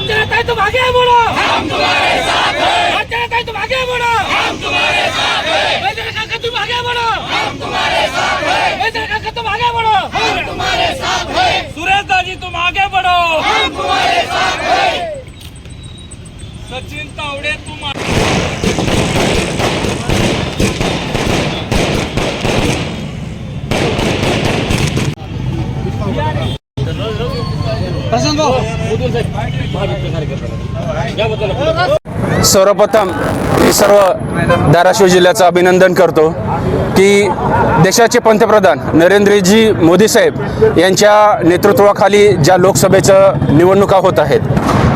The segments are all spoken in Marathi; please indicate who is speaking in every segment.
Speaker 1: अर्चनाताई तुम आगे बढ़ो हम तुम्हारे साथ हैं अर्चनाताई तुम आगे बढ़ो हम तुम्हारे साथ हैं वैद्य काका तुम आगे बढ़ो हम तुम्हारे साथ हैं वैद्य काका तुम आगे बढ़ो हम तुम्हारे साथ हैं सुरेश दाजी तुम आगे बढ़ो हम तुम्हारे साथ हैं सचिन तावडे तुम
Speaker 2: सर्वप्रथम मी सर्व धाराशिव जिल्ह्याचं अभिनंदन करतो की देशाचे पंतप्रधान नरेंद्रजी मोदी साहेब यांच्या नेतृत्वाखाली ज्या लोकसभेचं निवडणुका होत आहेत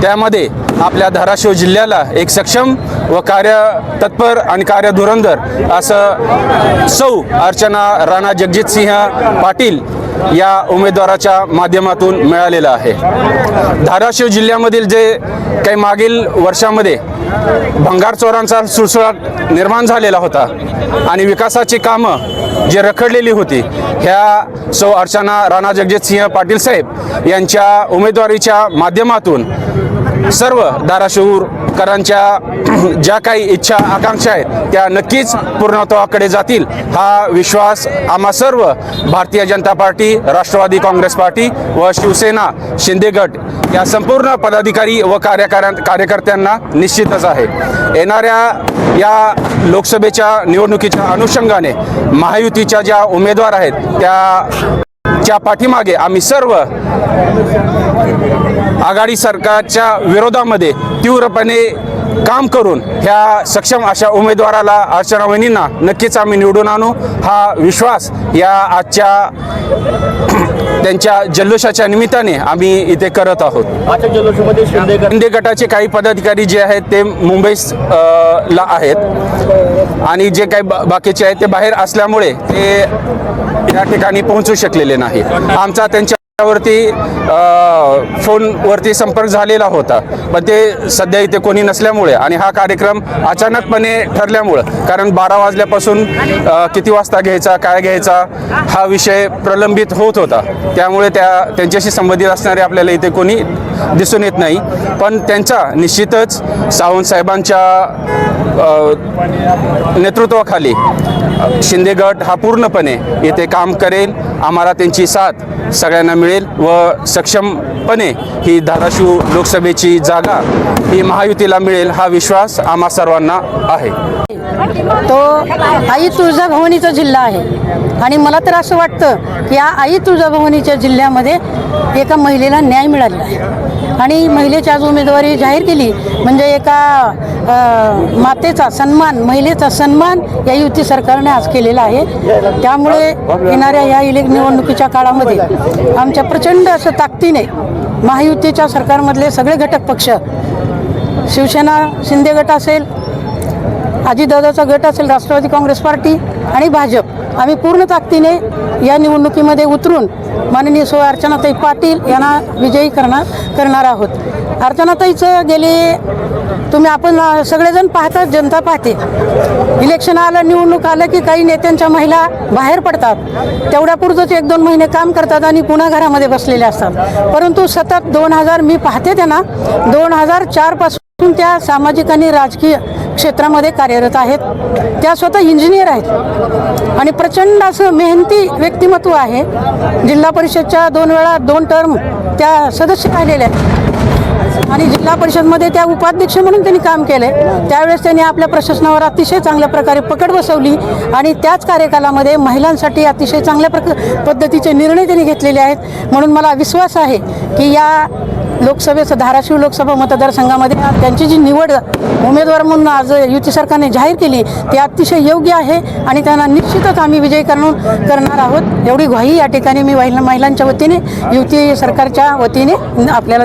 Speaker 2: त्यामध्ये आपल्या धाराशिव जिल्ह्याला एक सक्षम व कार्य तत्पर आणि कार्यधुरंदर असं सौ अर्चना राणा जगजितसिंह पाटील या उमेदवाराच्या माध्यमातून मिळालेलं आहे. धाराशिव जिल्ह्यामधील जे काही मागील वर्षामध्ये भंगार चोरांचा सुळसुळाट निर्माण झालेला होता आणि विकासाची कामं जी रखडलेली होती ह्या सौ अर्चना राणा जगजितसिंह पाटील साहेब यांच्या उमेदवारीच्या माध्यमातून सर्व धाराशिवकरांच्या ज्या काही इच्छा आकांक्षा आहेत त्या नक्कीच पूर्णत्वाकडे जातील. हा विश्वास आम्हा सर्व Bharatiya Janata party Rashtravadi Congress party व शिवसेना शिंदे गट या संपूर्ण पदाधिकारी व कार्यकार कार्यकर्त्यांना निश्चितच आहे. येणाऱ्या या लोकसभेच्या निवडणुकीच्या अनुषंगाने महायुतीच्या ज्या उमेदवार आहेत त्या च्या पाठीमागे आम्ही सर्व आघाडी सरकारच्या विरोधामध्ये तीव्रपणे काम करून ह्या सक्षम अशा उमेदवाराला अर्चना वहिनींना नक्कीच आम्ही निवडून आणू. हा विश्वास या आजच्या त्यांच्या जल्लोषाच्या निमित्ताने आम्ही इथे करत आहोत.
Speaker 3: शिंदे गट
Speaker 2: शिंदे गटाचे काही पदाधिकारी जे आहेत ते मुंबईस ला आहेत. आणि जे काही बाकीचे आहेत ते बाहेर असल्यामुळे ते या ठिकाणी पोहोचू शकलेले नाही. आमचा त्यांच्या वरती फोनवरती संपर्क झालेला होता. पण ते सध्या इथे कोणी नसल्यामुळे आणि हा कार्यक्रम अचानकपणे ठरल्यामुळं कारण बारा वाजल्यापासून किती वाजता घ्यायचा काय घ्यायचा हा विषय प्रलंबित होत होता. त्यामुळे त्या त्यांच्याशी संबंधित असणारे आपल्याला इथे कोणी दिसून येत नाही. पण त्यांचा निश्चितच सावंत साहेबांच्या नेतृत्वाखाली शिंदे गट हा पूर्णपणे येथे काम करेल. आम्हाला त्यांची साथ सगळ्यांना मिळेल व सक्षमपणे ही धाराशिव लोकसभेची जागा ही महायुतीला मिळेल हा विश्वास आम्हा सर्वांना आहे.
Speaker 4: तो आई तुळजाभवानीचा जिल्हा आहे. आणि मला तर असं वाटतं की या आई तुळजाभवानीच्या जिल्ह्यामध्ये एका महिलेला न्याय मिळालेला आहे. आणि महिलेची आज उमेदवारी जाहीर केली. म्हणजे एका मातेचा सन्मान महिलेचा सन्मान या युती सरकारने आज केलेला आहे. त्यामुळे येणाऱ्या या इलेक् निवडणुकीच्या काळामध्ये आमच्या प्रचंड असं ताकदीने महायुतीच्या सरकारमधले सगळे घटक पक्ष शिवसेना शिंदे गट असेल अजितदादाचा गट असेल राष्ट्रवादी काँग्रेस पार्टी आणि भाजप. आम्ही पूर्ण ताकदीने या निवडणुकीमध्ये उतरून माननीय सो अर्चनाताई पाटील यांना विजयी करणार करणार आहोत. अर्चनाताईचं गेले तुम्ही आपण सगळेजण पाहतात जनता पाहते. इलेक्शन आलं निवडणूक आलं की काही नेत्यांच्या महिला बाहेर पडतात. तेवढ्यापुरतंच एक दोन महिने काम करतात आणि पुन्हा घरामध्ये बसलेले असतात. परंतु सतत दोन हजार मी पाहते त्यांना दोन हजार चारपासून त्या सामाजिक आणि राजकीय क्षेत्रामध्ये कार्यरत आहेत. त्या स्वतः इंजिनियर आहेत. आणि प्रचंड असं मेहनती व्यक्तिमत्व आहे. जिल्हा परिषदच्या दोन वेळा दोन टर्म त्या सदस्य राहिलेल्या आहेत. आणि जिल्हा परिषदमध्ये त्या उपाध्यक्ष म्हणून त्यांनी काम केले त्यावेळेस त्यांनी आपल्या प्रशासनावर अतिशय चांगल्या प्रकारे पकड बसवली. आणि त्याच कार्यकालामध्ये महिलांसाठी अतिशय चांगल्या प्रक पद्धतीचे निर्णय त्यांनी घेतलेले आहेत. म्हणून मला विश्वास आहे की या लोकसभेचं धाराशिव लोकसभा मतदारसंघामध्ये त्यांची जी निवड उमेदवार म्हणून आज युती सरकारने जाहीर केली ती अतिशय योग्य आहे आणि त्यांना निश्चितच आम्ही विजयी करून करणार आहोत. एवढी ग्वाही या ठिकाणी मी महिला महिलांच्या वतीने युती सरकारच्या वतीने आपल्याला